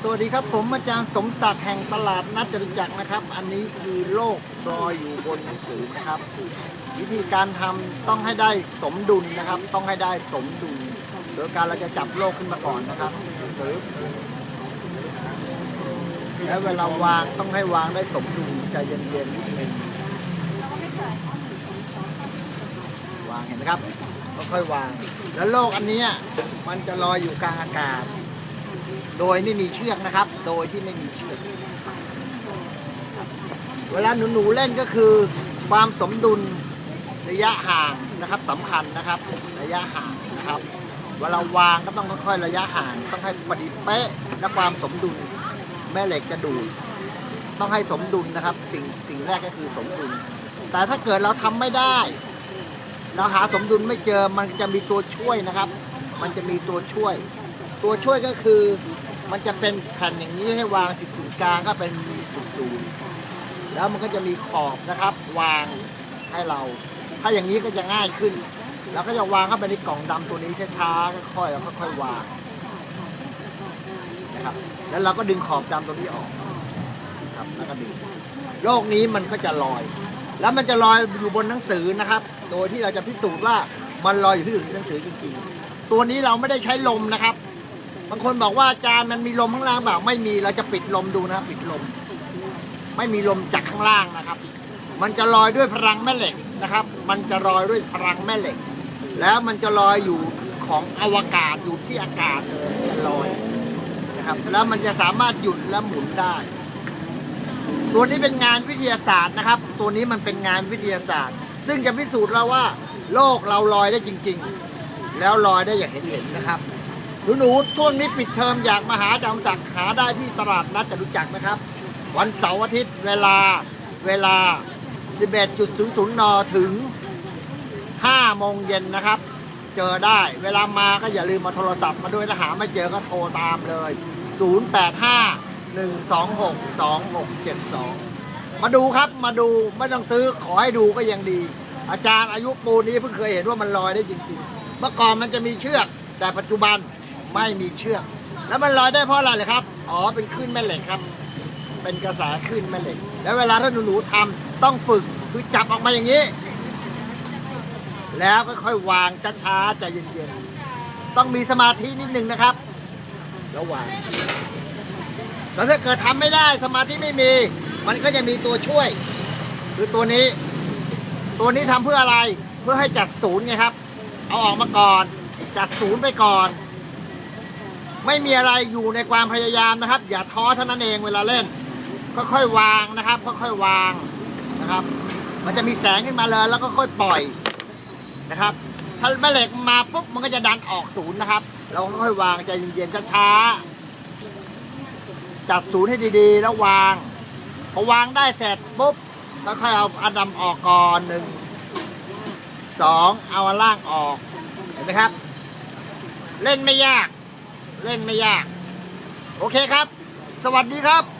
สวัสดีครับผมอาจารย์สมศักดิ์แห่งตลาดนัดจตุจักรนะครับ อันนี้คือโลกรอยอยู่บนหนังสือนะครับ วิธีการทำต้องให้ได้สมดุลนะครับ ต้องให้ได้สมดุลโดยการเราจะจับโลกขึ้นมาก่อนนะครับแล้วเวลาวางต้องให้วางได้สมดุลใจเย็นๆนิดนึงวางเห็นไหมครับค่อยวาง แล้วโลกอันนี้มันจะลอยอยู่กลางอากาศ โดยไม่มีเชือกนะครับ โดยที่ไม่มีเชือก เวลาหนูหนูๆเล่นก็คือ ความสมดุลระยะห่างนะครับสำคัญนะครับ ระยะห่างนะครับ เวลาวางก็ต้องค่อยๆระยะห่าง ต้องให้พอดีเป๊ะและความสมดุลแม่เหล็กจะดูดต้องให้สมดุลนะครับ สิ่งสิ่งแรกก็คือสมดุล แต่ถ้าเกิดเราทำไม่ได้ เราหาสมดุลไม่เจอมันจะมีตัวช่วยนะครับ มันจะมีตัวช่วย ตัวช่วยก็คือ มันจะเป็นแผ่นอย่างนี้ให้วางจุดศูนย์กลางก็เป็นมีศูนย์ศูนย์แล้วมันก็จะมีขอบนะครับ วางให้เรา ถ้าอย่างนี้ก็จะง่ายขึ้นเราก็จะวางเข้าไปในกล่องดำตัวนี้ช้าๆค่อยๆแล้วค่อยๆวางนะครับ แล้วเราก็ดึงขอบดำตัวนี้ออกครับแล้วก็ดึงโลกนี้มันก็จะลอย แล้วมันจะลอยอยู่บนหนังสือนะครับ โดยที่เราจะพิสูจน์ว่ามันลอยอยู่ที่หนังสือจริงๆ ตัวนี้เราไม่ได้ใช้ลมนะครับ บางคนบอกว่าอาจารย์มันมีลมข้างล่างเปล่าไม่มีเราจะปิดลมดูนะปิดลม ไม่มีลมจากข้างล่างนะครับ มันจะลอยด้วยพลังแม่เหล็กนะครับ มันจะลอยด้วยพลังแม่เหล็ก แล้วมันจะลอยอยู่ของอวกาศอยู่ที่อากาศเลยจะลอยนะครับแล้วมันจะสามารถหยุดและหมุนได้ ตัวนี้เป็นงานวิทยาศาสตร์นะครับ ตัวนี้มันเป็นงานวิทยาศาสตร์ ซึ่งจะพิสูจน์แล้วว่า โลกเราลอยได้จริง ๆ แล้วลอยได้อย่างเห็นๆนะครับ หนูๆช่วงนี้ปิดเทอมอยากมาหาอาจารย์ศักดิ์หาได้ที่ตลาดนัดจตุจักรนะครับ วันเสาร์อาทิตย์เวลาเวลา 11.00 น ถึง 5 โมงเย็นนะครับ เจอได้เวลามาก็อย่าลืมมาโทรศัพท์มาด้วยถ้าหาไม่เจอก็โทรตามเลย 085 126 2672 มาดูครับมาดูไม่ต้องซื้อขอให้ดูก็ยังดี อาจารย์อายุปูนี้เพิ่งเคยเห็นว่ามันลอยได้จริงๆ เมื่อก่อนมันจะมีเชือกแต่ปัจจุบัน ไม่มีเชือก แล้วมันลอยได้เพราะอะไรเลยครับ อ๋อ เป็นคลื่นแม่เหล็กครับ เป็นกระแสคลื่นแม่เหล็ก แล้วเวลาถ้าหนูๆทำต้องฝึกคือจับออกมาอย่างนี้ แล้วค่อยๆวางช้าๆใจเย็นๆ ต้องมีสมาธินิดนึงนะครับแล้ววางแล้วถ้าเกิดทำไม่ได้สมาธิไม่มี มันก็จะมีตัวช่วย คือตัวนี้ ตัวนี้ทำเพื่ออะไรเพื่อให้จัดศูนย์ไงครับ เอาออกมาก่อน จัดศูนย์ไปก่อน ไม่มีอะไรอยู่ในความพยายามนะครับ อย่าท้อเท่านั้นเองเวลาเล่น ค่อยๆวางนะครับค่อยๆวางนะครับ มันจะมีแสงขึ้นมาเลยแล้วก็ค่อยปล่อยนะครับ ถ้าแม่เหล็กมาปุ๊บมันก็จะดันออกศูนย์นะครับ เราค่อยๆวางใจเย็นๆช้าๆจัดศูนย์ให้ดีๆ แล้ววางพอวางได้เสร็จปุ๊บก็ค่อยเอาอันดำออกก่อนหนึ่งสองเอาอันล่างออกเห็นไหมครับ เล่นไม่ยาก เล่นไม่ยาก โอเคครับ สวัสดีครับ